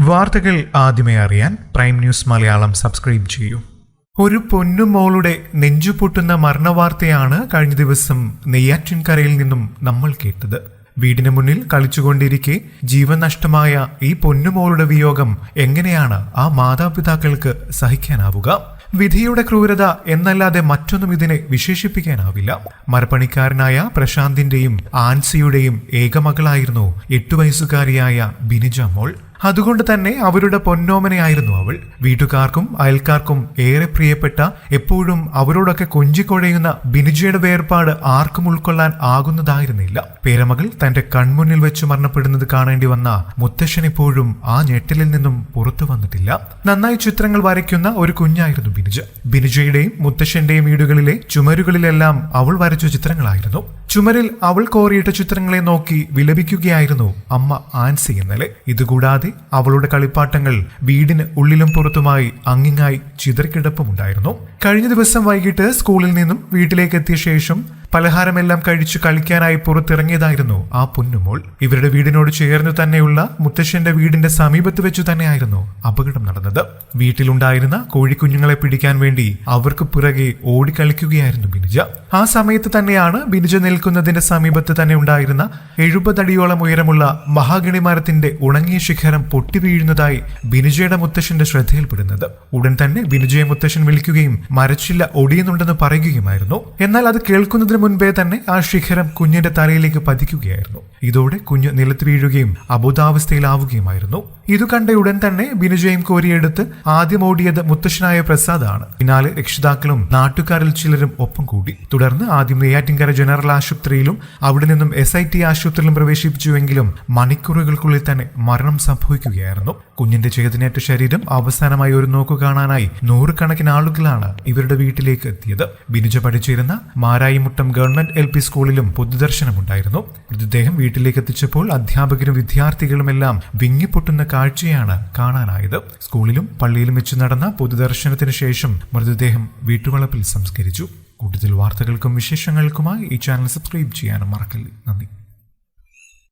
വാർത്തകൾ ആദ്യമേ അറിയാൻ പ്രൈം ന്യൂസ് മലയാളം സബ്സ്ക്രൈബ് ചെയ്യൂ. ഒരു പൊന്നുമോളുടെ നെഞ്ചുപൊട്ടുന്ന മരണവാർത്തയാണ് കഴിഞ്ഞ ദിവസം നെയ്യാറ്റിൻകരയിൽ നിന്നും നമ്മൾ കേട്ടത്. വീടിന് മുന്നിൽ കളിച്ചുകൊണ്ടിരിക്കെ ജീവൻ നഷ്ടമായ ഈ പൊന്നുമോളുടെ വിയോഗം എങ്ങനെയാണ് ആ മാതാപിതാക്കൾക്ക് സഹിക്കാനാവുക? വിധിയുടെ ക്രൂരത എന്നല്ലാതെ മറ്റൊന്നും ഇതിനെ വിശേഷിപ്പിക്കാനാവില്ല. മരപ്പണിക്കാരനായ പ്രശാന്തിന്റെയും ആൻസിയുടെയും ഏകമകളായിരുന്നു എട്ടു വയസ്സുകാരിയായ ബിനിജ മോൾ. അതുകൊണ്ട് തന്നെ അവരുടെ പൊന്നോമനയായിരുന്നു അവൾ. വീട്ടുകാർക്കും അയൽക്കാർക്കും ഏറെ പ്രിയപ്പെട്ട എപ്പോഴും അവരോടൊക്കെ കൊഞ്ചിക്കൊഴയുന്ന ബിനിജയുടെ വേർപാട് ആർക്കും ഉൾക്കൊള്ളാൻ ആകുന്നതായിരുന്നില്ല. പേരമകൾ തന്റെ കൺമുന്നിൽ വെച്ച് മരണപ്പെടുന്നത് കാണേണ്ടി വന്ന മുത്തശ്ശൻ ഇപ്പോഴും ആ ഞെട്ടലിൽ നിന്നും പുറത്തു വന്നിട്ടില്ല. നന്നായി ചിത്രങ്ങൾ വരയ്ക്കുന്ന ഒരു കുഞ്ഞായിരുന്നു ബിനുജ. ബിനുജയുടെയും മുത്തശ്ശന്റെയും വീടുകളിലെ ചുമരുകളിലെല്ലാം അവൾ വരച്ച ചിത്രങ്ങളായിരുന്നു. ചുമരിൽ അവൾ കോറിയിട്ട ചിത്രങ്ങളെ നോക്കി വിലപിക്കുകയായിരുന്നു അമ്മ ആൻസി ഇന്നലെ ഇതുകൂടാതെ അവളുടെ കളിപ്പാട്ടങ്ങൾ വീടിന് ഉള്ളിലും പുറത്തുമായി അങ്ങിങ്ങായി ചിതറിക്കിടപ്പുമുണ്ടായിരുന്നു. കഴിഞ്ഞ ദിവസം വൈകിട്ട് സ്കൂളിൽ നിന്നും വീട്ടിലേക്ക് എത്തിയ ശേഷം പലഹാരമെല്ലാം കഴിച്ചു കളിക്കാനായി പുറത്തിറങ്ങിയതായിരുന്നു ആ പൊന്നുമോൾ. ഇവരുടെ വീടിനോട് ചേർന്ന് തന്നെയുള്ള മുത്തശ്ശന്റെ വീടിന്റെ സമീപത്ത് വെച്ചു തന്നെയായിരുന്നു അപകടം നടന്നത്. വീട്ടിലുണ്ടായിരുന്ന കോഴിക്കുഞ്ഞുങ്ങളെ പിടിക്കാൻ വേണ്ടി അവർക്ക് പിറകെ ഓടിക്കളിക്കുകയായിരുന്നു ബിനുജ. ആ സമയത്ത് തന്നെയാണ് ബിനുജ നിൽക്കുന്നതിന്റെ സമീപത്ത് തന്നെ ഉണ്ടായിരുന്ന എഴുപതടിയോളം ഉയരമുള്ള മഹാഗണി മരത്തിന്റെ ഉണങ്ങിയ ശിഖരം പൊട്ടി വീഴുന്നതായി ബിനുജയുടെ മുത്തശ്ശന്റെ ശ്രദ്ധയിൽപ്പെടുന്നത്. ഉടൻ തന്നെ ബിനുജയെ മുത്തശ്ശൻ വിളിക്കുകയും മരച്ചില്ല ഒടിയുന്നുണ്ടെന്ന് പറയുകയുമായിരുന്നു. എന്നാൽ അത് കേൾക്കുന്നതിന് മുൻപേ തന്നെ ആ ശിഖരം കുഞ്ഞിന്റെ തലയിലേക്ക് പതിക്കുകയായിരുന്നു. ഇതോടെ കുഞ്ഞ് നിലത്ത് വീഴുകയും അബോധാവസ്ഥയിലാവുകയുമായിരുന്നു. ഇത് കണ്ട ഉടൻ തന്നെ ബിനുജയും കോരിയെടുത്ത് ആദ്യം ഓടിയത് മുത്തശ്ശനായ പ്രസാദാണ്. പിന്നാലെ രക്ഷിതാക്കളും നാട്ടുകാരിൽ ചിലരും ഒപ്പം കൂടി. തുടർന്ന് ആദ്യം നെയ്യാറ്റിൻകര ജനറൽ ആശുപത്രിയിലും അവിടെ നിന്നും എസ് ഐ ടി ആശുപത്രിയിലും പ്രവേശിപ്പിച്ചുവെങ്കിലും മണിക്കൂറുകൾക്കുള്ളിൽ തന്നെ മരണം സംഭവിക്കുകയായിരുന്നു. കുഞ്ഞിന്റെ ചേതനേറ്റ ശരീരം അവസാനമായി ഒരു നോക്കു കാണാനായി നൂറുകണക്കിന് ആളുകളാണ് ഇവരുടെ വീട്ടിലേക്ക് എത്തിയത്. ബിനുജ പഠിച്ചിരുന്ന മാരായിമുട്ടം ഗവൺമെന്റ് എൽ പി സ്കൂളിലും പൊതുദർശനമുണ്ടായിരുന്നു. മൃതദേഹം വീട്ടിലേക്ക് എത്തിച്ചപ്പോൾ അധ്യാപകരും വിദ്യാർത്ഥികളുമെല്ലാം വിങ്ങിപ്പൊട്ടുന്ന കാഴ്ചയാണ് കാണാനായത്. സ്കൂളിലും പള്ളിയിലും വെച്ച് നടന്ന പൊതുദർശനത്തിന് ശേഷം മൃതദേഹം വീട്ടുവളപ്പിൽ സംസ്കരിച്ചു. കൂടുതൽ വാർത്തകൾക്കും വിശേഷങ്ങൾക്കുമായി ഈ ചാനൽ സബ്സ്ക്രൈബ് ചെയ്യാനും മറക്കല്ലേ. നന്ദി.